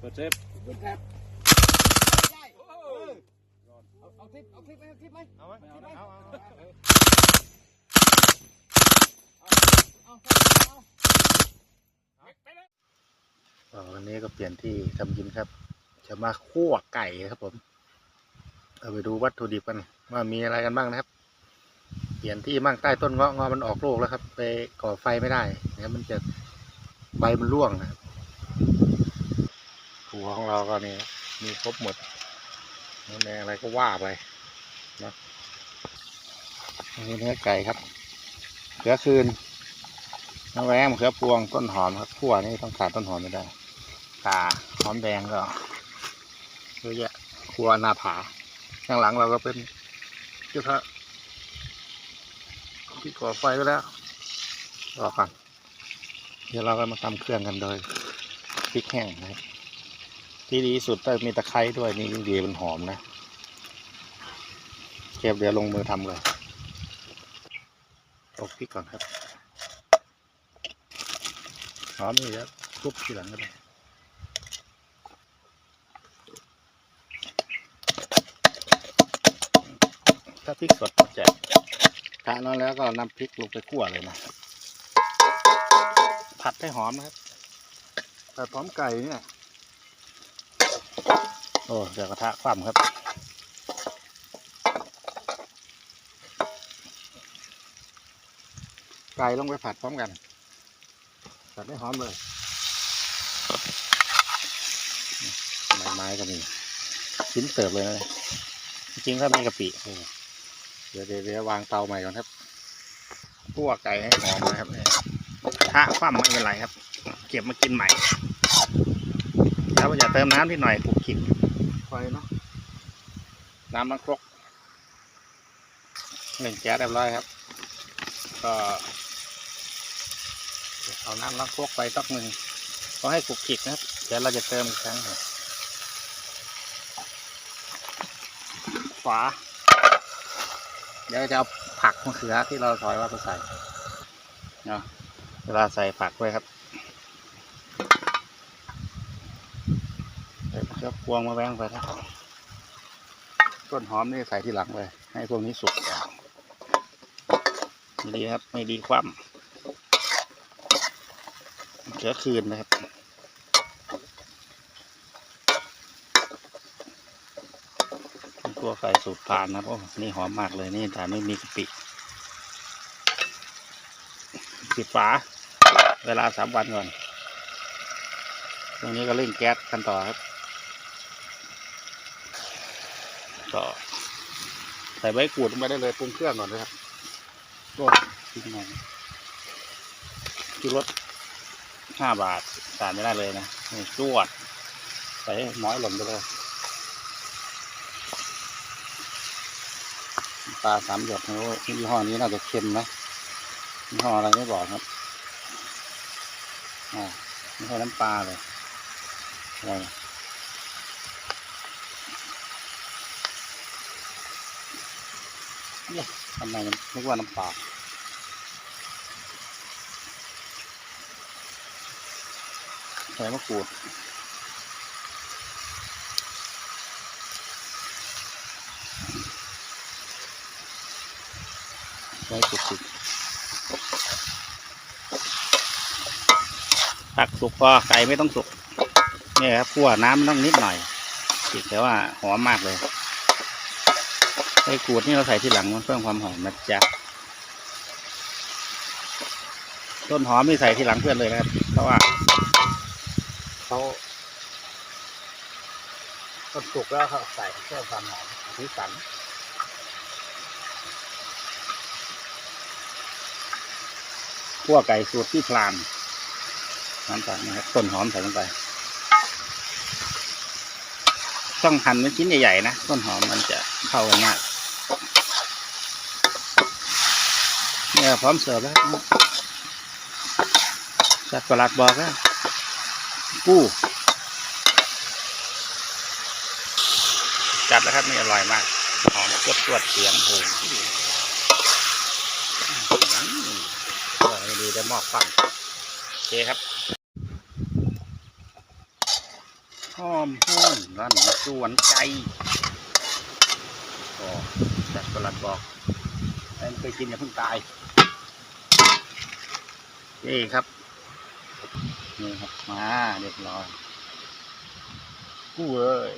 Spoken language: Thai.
เปิดเซฟขึ้นแคบได้เออเอาเอาคลิปเอาคลิปไหมเอาคลิปไหมเอาไหมเอาเอาเอาเอาเอาวันนี้ก็เปลี่ยนที่ทำกินครับ จะมาคั่วไก่ครับผมเอาไปดูวัตถุดิบกันว่ามีอะไรกันบ้างนะครับ เปลี่ยนที่มั่งใต้ต้นเงาะเงาะมันออกลูกแล้วครับ ไปก่อไฟไม่ได้เดี๋ยมันจะใบมันร่วงนะครับ ครัวของเราก็นี่มีครบหมดน้ำแดงอะไรก็ว่าไปนาะอันนี้เนื้อไก่ครับเขือคืนน้ำแวงมเขือพวงต้นหอมครับคั่วนี่ต้องขาดต้นหอมไม่ได้กาหอมแดงก็เยอะแยะครัวนาผาข้างหลังเราก็เป็นเจ้าพระที่ก่อไฟไว้แล้วรอก่อนเดี๋ยวเราก็มาทำเครื่องกันโดยพริกแห้งนะครับ ที่ดีสุดต้องมีตะไคร้ด้วยนี่ยิ่งดีมันหอมนะเก็บเดี๋ยวลงมือทำเลยตกพริกก่อนครับหอมนี่แล้วคลุกทีหลังก็ได้ถ้าพริกสดก็จะทานนั้นแล้วก็นำพริกลงไปคั่วเลยนะ ผัดให้หอมนะครับผัดหอมไก่เนี่ย โอ้เดี๋ยวกระทะคว่ำครับ ไก่ลงไปผัดพร้อมกัน ผัดให้หอมเลยไม้ไม้ก็มีชิ้นเติบเลยนะจริงๆถ้ามีกะปิเดี๋ยวเดี๋ยววางเตาใหม่ก่อนครับคั่วไก่ให้หอมนะครับเนี่ยกระทะคว่ำไม่เป็นไรครับ เก็บมากินใหม่ แล้วอย่าเติมน้ำที่หน่อยกุกขิด ไฟเนาะน้ำน้ำครกหนึ่งแก๊สเรียบร้อยครับ ก็เอาน้ำล้างครกไปตักหนึ่งก็ให้ขลุกขลิกนะครับ เดี๋ยวเราจะเติมอีกครั้งหนึ่งฝาเดี๋ยวจะเอาผักมะเขือที่เราซอยว่าไปใส่เนาะเวลาใส่ผักด้วยครับ ใส่มะพวงมาแวงไปนะครับต้นหอมนี่ใส่ที่หลังเลย ให้พวกนี้สุกก่อนดีครับ ไม่ดีคว่ำเชื้อคืนนะครับตัวไก่สูตรพานนะครับโอ้นี่หอมมากเลยนี่แต่ไม่มีกะปิปิดฝา เวลาสามวันก่อน ตรงนี้ก็เร่งแก๊สกันต่อครับ ก็ใส่ใบกูดลงไปได้เลยปรุงเครื่องก่อนนะครับโอ้ทิ้งหน่อยคือรสห้าบาทสารไม่ได้เลยนะนี่จวดใส่น้อยหล่นไปเลยปลาสามหยดโอ้ยยี่ห้อนี้น่าจะเค็มนะยี่ห้ออะไรไม่บอกครับอ่าไม่ใช่น้ำปลาเลยอะไร เนี่ยทำไมมันนึกว่าน้ำปลาใส่มะกรูดใส่สุกสุกผักสุกพอไก่ไม่ต้องสุก เนี่ยครับคั่วน้ำมันต้องนิดหน่อยอีกแต่ว่าหอมมากเลย ไอ้กูดนี่เราใส่ที่หลังมันเพิ่มความหอมนะจ๊ะต้นหอมนี่ใส่ที่หลังเพื่อนเลยนะครับเพราะว่าเขาต้นสุกแล้วเขาใส่เพื่อความหอมสีสันขั่วไก่สูตรที่พลานน้ำตาลนะครับต้นหอมใส่ลงไปต้องหั่นเป็นชิ้นใหญ่ๆนะต้นหอมมันจะเข้ากันมาก เนี่ยพร้อมเสิร์ฟแล้วจักรลาดบอกแล้วกู้จัดแล้วครับนี่อร่อยมากหอมจวดจวดเสียงโหอร่อยดีได้หมอกฟังโอเคครับหอมห้อนร้านสวนใจก็จัดประหลัดบอก แอนเคยกินอย่าเพิ่งตายนี่ครับนี่ครับมาเรียบร้อยกู้เอ้ย